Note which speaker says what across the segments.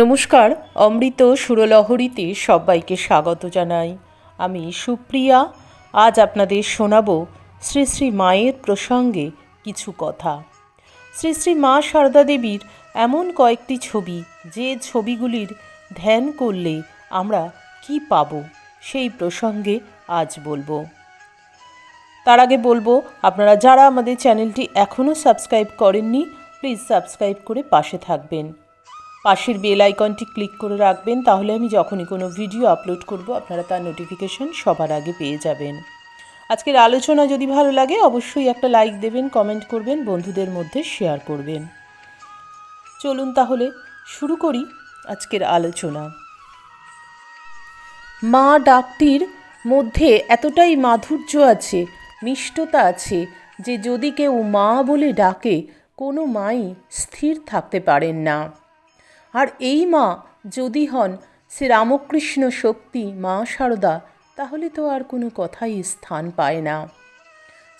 Speaker 1: নমস্কার, অমৃত সুরলহরীতে সবাইকে স্বাগত জানাই। আমি সুপ্রিয়া, আজ আপনাদের শোনাব শ্রী শ্রী মায়ের প্রসঙ্গে কিছু কথা। শ্রী শ্রী মা সারদা দেবীর এমন কয়েকটি ছবি, যে ছবিগুলির ধ্যান করলে আমরা কি পাব, সেই প্রসঙ্গে আজ বলব। তার আগে বলব, আপনারা যারা আমাদের চ্যানেলটি এখনও সাবস্ক্রাইব করেননি, প্লিজ সাবস্ক্রাইব করে পাশে থাকবেন। পাশের বেল আইকনটি ক্লিক করে রাখবেন, তাহলে আমি যখনই কোনো ভিডিও আপলোড করব, আপনারা তার নোটিফিকেশন সবার আগে পেয়ে যাবেন। আজকের আলোচনা যদি ভালো লাগে, অবশ্যই একটা লাইক দেবেন কমেন্ট করবেন, বন্ধুদের মধ্যে শেয়ার করবেন। চলুন তাহলে শুরু করি আজকের আলোচনা। মা ডাকটির মধ্যে এতটাই মাধুর্য আছে, মিষ্টতা আছে, যে যদি কেউ মা বলে ডাকে, কোনো মাই স্থির থাকতে পারেন না। আর এই মা যদি হন শ্রীরামকৃষ্ণ শক্তি, মা সারদা তাহলে তো আর কোনো কথাই স্থান পায় না।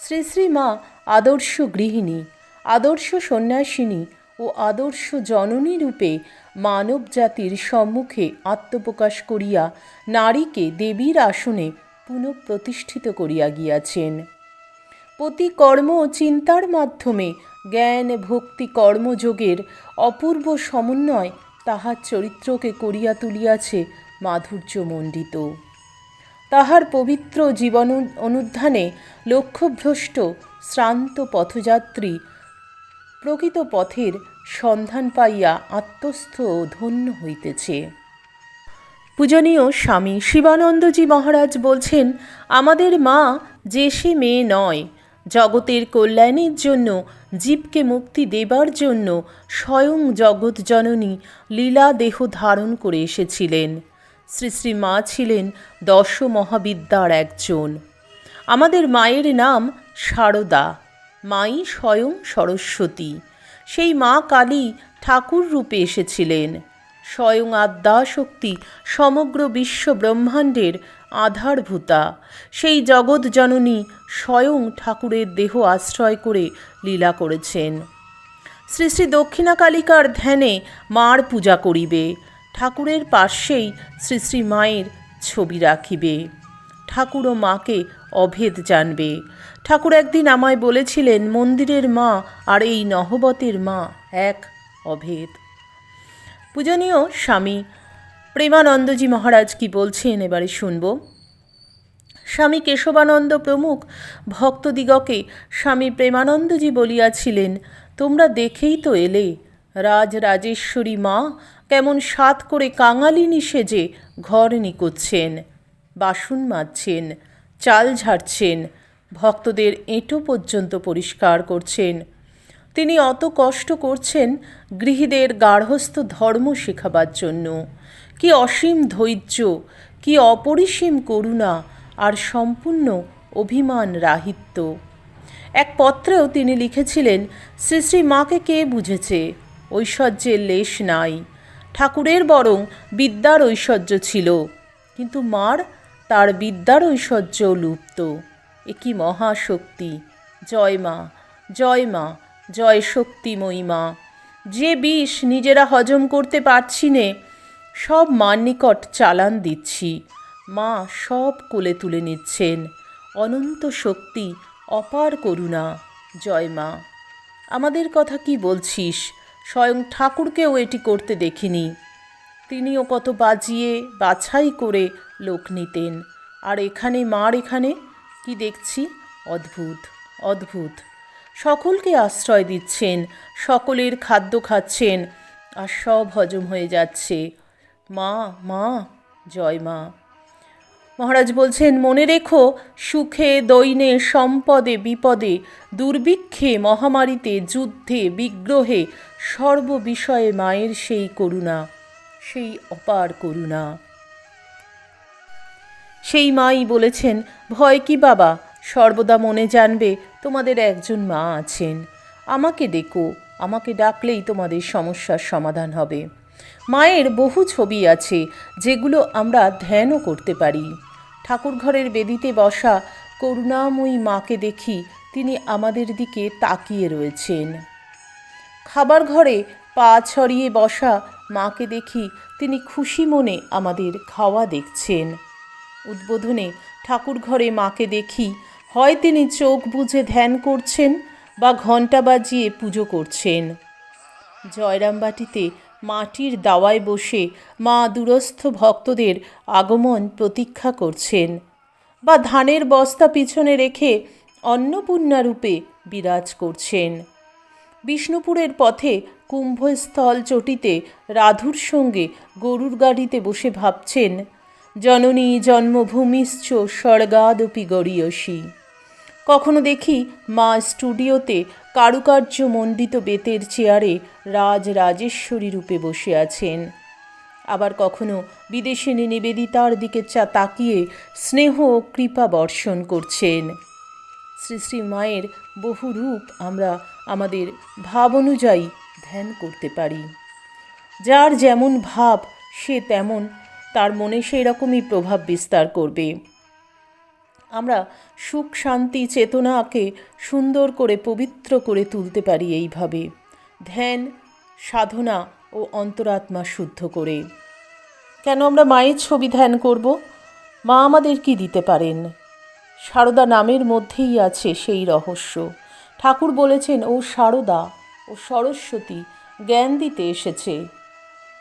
Speaker 1: শ্রী শ্রী মা আদর্শ গৃহিণী, আদর্শ সন্ন্যাসিনী ও আদর্শ জননী রূপে মানব জাতির সম্মুখে আত্মপ্রকাশ করিয়া নারীকে দেবীর আসনে পুনঃপ্রতিষ্ঠিত করিয়া গিয়াছেন। প্রতি কর্ম ও চিন্তার মাধ্যমে জ্ঞান ভক্তি কর্মযোগের অপূর্ব সমন্বয় তাহার চরিত্রকে করিয়া তুলিয়াছে মাধুর্যমণ্ডিত। তাহার পবিত্র জীবন অনুধ্যানে লক্ষ্যভ্রষ্ট শ্রান্ত পথযাত্রী প্রকৃত পথের সন্ধান পাইয়া আত্মস্থ ধন্য হইতেছে। পূজনীয় স্বামী শিবানন্দজি মহারাজ বলছেন, আমাদের মা যে সে মেয়ে নয় জগতের কল্যাণের জন্য, জীবকে মুক্তি দেবার জন্য স্বয়ং জগৎ জননী লীলা দেহ ধারণ করে এসেছিলেন। শ্রী শ্রী মা ছিলেন দশ মহাবিদ্যার একজন। আমাদের মায়ের নাম সারদা। মাই স্বয়ং সরস্বতী। সেই মা কালী ঠাকুর রূপে এসেছিলেন। স্বয়ং আদ্যাশক্তি সমগ্র বিশ্ব ব্রহ্মাণ্ডের আধারভূতা। সেই জগৎ জননী স্বয়ং ঠাকুরের দেহ আশ্রয় করে লীলা করেছেন। শ্রী শ্রী দক্ষিণাকালিকার ধ্যানে মার পূজা করিবে। ঠাকুরের পাশেই শ্রী শ্রী মায়ের ছবি রাখিবে। ঠাকুর ও মাকে অভেদ জানবে। ঠাকুর একদিন আমায় বলেছিলেন, মন্দিরের মা আর এই নহবতের মা এক অভেদ। পূজনীয় স্বামী প্রেমানন্দজি মহারাজ কি বলছেন এবারে শুনব। স্বামী কেশবানন্দ প্রমুখ ভক্তদিগকে স্বামী প্রেমানন্দজি বলিয়াছিলেন, তোমরা দেখেই তো এলে, রাজ রাজেশ্বরী মা কেমন সাত করে কাঙালিনী সেজে ঘর নিকোচ্ছেন, বাসন মাজছেন, চাল ঝাড়ছেন, ভক্তদের এঁটো পর্যন্ত পরিষ্কার করছেন। তিনি অত কষ্ট করছেন গৃহীদের গার্হস্থ ধর্ম শেখাবার জন্য। কি অসীম ধৈর্য, কি অপরিসীম করুণা আর সম্পূর্ণ অভিমান রাহিত্য। এক পত্রেও তিনি লিখেছিলেন, শ্রী শ্রী মাকে কে বুঝেছে? ঐশ্বর্যের লেশ নাই। ঠাকুরের বরং বিদ্যার ঐশ্বর্য ছিল। কিন্তু মার তার বিদ্যার ঐশ্বর্য লুপ্ত। এ কি মহাশক্তি? জয় মা জয় মা, জয় শক্তিময়ী মা যে বিষ নিজেরা হজম করতে পারছি সব মার নিকট চালান দিচ্ছি। মা সব কোলে তুলে নিচ্ছেন। অনন্ত শক্তি, অপার করুণা। জয় মা। আমাদের কথা কি বলছিস? স্বয়ং ঠাকুরকেও এটি করতে দেখিনি। তিনিও কত বাজিয়ে, বাছাই করে লোক নিতেন। আর এখানে মার এখানে? কি দেখছি? অদ্ভুত অদ্ভুত। সকলকে আশ্রয় দিচ্ছেন, সকলের খাদ্য খাচ্ছেন, আর সব হজম হয়ে যাচ্ছে। মা মা, জয় মা। মহারাজ বলছেন, মনে রেখো, সুখে, দৈনে, সম্পদে, বিপদে, দুর্ভিক্ষে, মহামারীতে, যুদ্ধে, বিগ্রহে, সর্ববিষয়ে মায়ের সেই করুণা, সেই অপার করুণা। সেই মাই বলেছেন, ভয় কি বাবা? সর্বদা মনে জানবে, তোমাদের একজন মা আছেন। আমাকে ডেকো, আমাকে ডাকলেই তোমাদের সমস্যার সমাধান হবে। মায়ের বহু ছবি আছে যেগুলো আমরা ধ্যানও করতে পারি। ঠাকুরঘরের বেদিতে বসা করুণাময়ী মাকে দেখি তিনি আমাদের দিকে তাকিয়ে রয়েছেন। খাবার ঘরে পা ছড়িয়ে বসা মাকে দেখি তিনি খুশি মনে আমাদের খাওয়া দেখছেন। উদ্বোধনে ঠাকুর ঘরে মাকে দেখি হয় তিনি চোখ বুজে ধ্যান করছেন বা ঘণ্টা বাজিয়ে পুজো করছেন। জয়রামবাটিতে মাটির দাওয়ায় বসে মা দূরস্থ ভক্তদের আগমন প্রতীক্ষা করছেন বা ধানের বস্তা পিছনে রেখে অন্নপূর্ণা রূপে বিরাজ করছেন। বিষ্ণুপুরের পথে কুম্ভস্থল চটিতে রাধুর সঙ্গে গরুর গাড়িতে বসে ভাবছেন, জননী জন্মভূমিশ্চ স্বর্গাদপি গড়ীয়সী। কখনো দেখি মা স্টুডিওতে কারুকার্য মণ্ডিত বেতের চেয়ারে রাজ রাজেশ্বরী রূপে বসে আছেন। আবার কখনো বিদেশিনী নিবেদিতার দিকে চা তাকিয়ে স্নেহ ও কৃপা বর্ষণ করছেন। শ্রী শ্রী মায়ের বহু রূপ আমরা আমাদের ভাব অনুযায়ী ধ্যান করতে পারি। যার যেমন ভাব, সে তেমন তার মনে সেই রকমই প্রভাব বিস্তার করবে। আমরা সুখ, শান্তি, চেতনাকে সুন্দর করে, পবিত্র করে তুলতে পারি এইভাবে। ধ্যান, সাধনা ও অন্তরাত্মা শুদ্ধ করে। কেন আমরা মায়ের ছবি ধ্যান করব? মা আমাদের কি দিতে পারেন? সারদা নামের মধ্যেই আছে সেই রহস্য। ঠাকুর বলেছেন, ও সারদা, ও সরস্বতী, জ্ঞান দিতে এসেছে।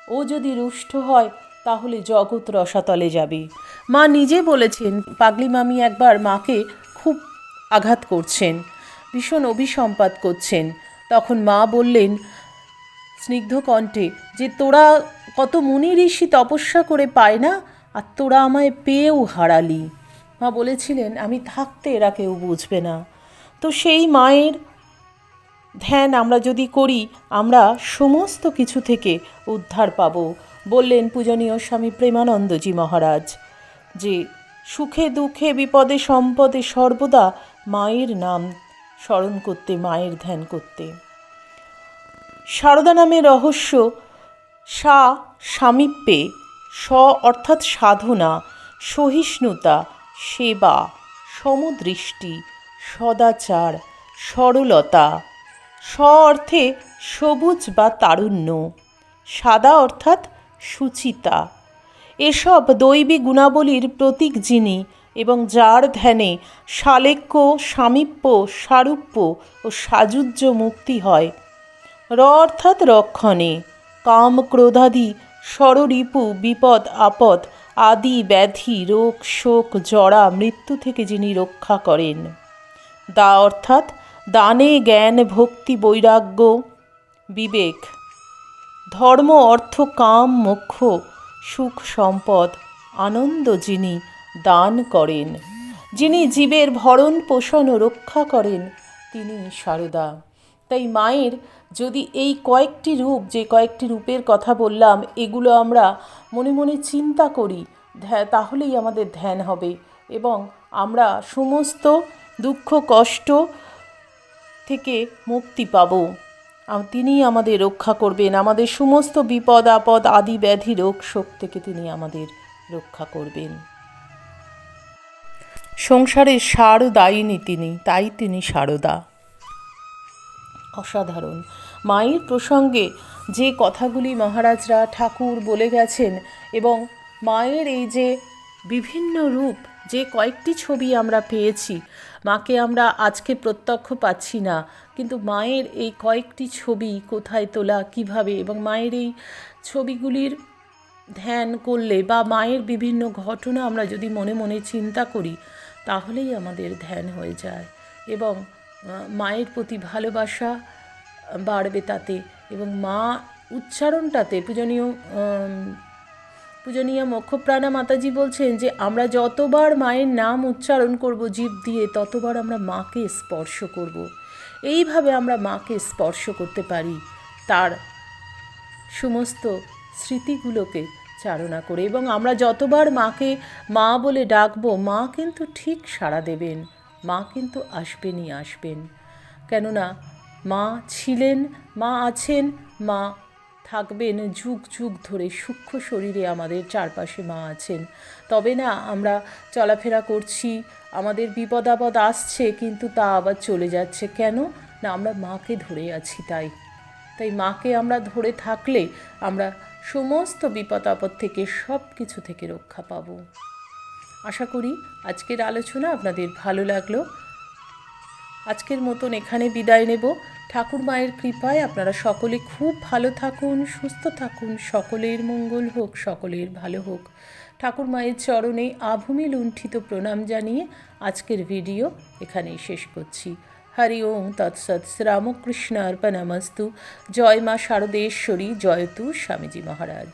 Speaker 1: ও যদি রুষ্ট হয় তাহলে জগৎ রসাতলে যাবে। মা নিজে বলেছেন, পাগলি মামি একবার মাকে খুব আঘাত করছেন, ভীষণ অভিসম্পাত করছেন। তখন মা বললেন, স্নিগ্ধ কণ্ঠে, যে তোরা কত মুনি ঋষি তপস্যা করে পায় না, আর তোরা আমায় পেয়েও হারালি। মা বলেছিলেন, আমি থাকতে এরা কেউ বুঝবে না। তো সেই মায়ের ধ্যান আমরা যদি করি, আমরা সমস্ত কিছু থেকে উদ্ধার পাব। বললেন পূজনীয় স্বামী প্রেমানন্দজি মহারাজ, যে সুখে দুঃখে বিপদে সম্পদে সর্বদা মায়ের নাম স্মরণ করতে, মায়ের ধ্যান করতে। সারদা নামের রহস্য সা সামীপ্যে, স অর্থাৎ সাধনা, সহিষ্ণুতা, সেবা, সমদৃষ্টি, সদাচার, সরলতা। স অর্থে সবুজ বা তারুণ্য। সাদা অর্থাৎ সুচিতা। এসব দৈবী গুণাবলীর প্রতীক যিনি এবং যার ধ্যানে সালেক্য, সামীপ্য, সারূপ্য ও সাযুজ্য মুক্তি হয়। র অর্থাৎ রক্ষণে। কাম, ক্রোধাদি ষড়রিপু বিপদ, আপদ আদি, ব্যাধি, রোগ, শোক জড়া মৃত্যু থেকে যিনি রক্ষা করেন। দা অর্থাৎ দানে, জ্ঞান, ভক্তি, বৈরাগ্য, বিবেক। ধর্ম, অর্থ, কাম, মোক্ষ, সুখ, সম্পদ, আনন্দ যিনি দান করেন, যিনি জীবের ভরণ, পোষণ ও রক্ষা করেন, তিনি সারদা। তাই মায়ের যদি এই কয়েকটি রূপ, যে কয়েকটি রূপের কথা বললাম, এগুলো আমরা মনে মনে চিন্তা করি তাহলেই আমাদের ধ্যান হবে এবং আমরা সমস্ত দুঃখ, কষ্ট থেকে মুক্তি পাব। তিনিই আমাদের রক্ষা করবেন। আমাদের সমস্ত বিপদ, আপদ, আদি, ব্যাধি, রোগ শোক থেকে তিনি আমাদের রক্ষা করবেন। সংসারের সার দায়িনী তিনি, তাই তিনি সারদা। অসাধারণ। মায়ের প্রসঙ্গে যে কথাগুলি মহারাজরা ঠাকুর বলে গেছেন এবং মায়ের এই যে বিভিন্ন রূপ যে কয়েকটি ছবি আমরা পেয়েছি, মাকে আমরা আজকে প্রত্যক্ষ পাচ্ছি না। কিন্তু মায়ের এই কয়েকটি ছবি কোথায় তোলা, কীভাবে এবং মায়ের এই ছবিগুলির ধ্যান করলে বা মায়ের বিভিন্ন ঘটনা আমরা যদি মনে মনে চিন্তা করি, তাহলেই আমাদের ধ্যান হয়ে যায় এবং মায়ের প্রতি ভালোবাসা বাড়বে তাতে এবং মা উচ্চারণটাতে, পূজনীয় পূজনীয় মক্ষপ্রাণা মাতাজি বলছেন যে, আমরা যতবার মায়ের নাম উচ্চারণ করব, জীব দিয়ে ততবার আমরা মাকে স্পর্শ করব। এইভাবে আমরা মাকে স্পর্শ করতে পারি। তার সমস্ত স্মৃতিগুলোকে চারণা করে এবং আমরা যতবার মাকে মা বলে ডাকবো, মা কিন্তু ঠিক সাড়া দেবেন। মা কিন্তু আসবেনই আসবেন। কেননা মা ছিলেন, মা আছেন, মা থাকবেন যুগ যুগ ধরে সূক্ষ্ম শরীরে আমাদের চারপাশে মা আছেন। তবে না, আমরা চলাফেরা করছি, আমাদের বিপদ আপদ আসছে, কিন্তু তা আবার চলে যাচ্ছে। কেন? না, আমরা মাকে ধরে আছি তাই। তাই মাকে আমরা ধরে থাকলে আমরা সমস্ত বিপদ আপদ থেকে সব কিছু থেকে রক্ষা পাবো। আশা করি আজকের আলোচনা আপনাদের ভালো লাগল। আজকের মতন এখানে বিদায় নেব। ঠাকুর মায়ের কৃপায় আপনারা সকলে খুব ভালো থাকুন, সুস্থ থাকুন, সকলের মঙ্গল হোক, সকলের ভালো হোক। ঠাকুর মায়ের চরণে আভূমি লুণ্ঠিত প্রণাম জানিয়ে আজকের ভিডিও এখানেই শেষ করছি। হরি ওম তৎসৎ শ্রীরামকৃষ্ণ অর্পণামস্তু জয় মা শারদেশ্বরী জয়তু স্বামীজি মহারাজ।